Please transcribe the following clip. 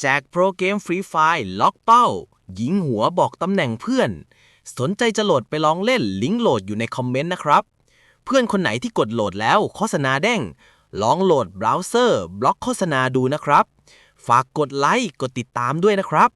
แจกโปรเกมฟรีไฟล์ล็อกเป้า ยิงหัวบอกตำแหน่งเพื่อน สนใจจะโหลดไปลองเล่นลิงก์โหลดอยู่ในคอมเมนต์นะครับ เพื่อนคนไหนที่กดโหลดแล้วโฆษณาเด้งลองโหลดเบราว์เซอร์ บล็อกโฆษณาดูนะครับ ฝากกดไลค์กดติดตามด้วยนะครับ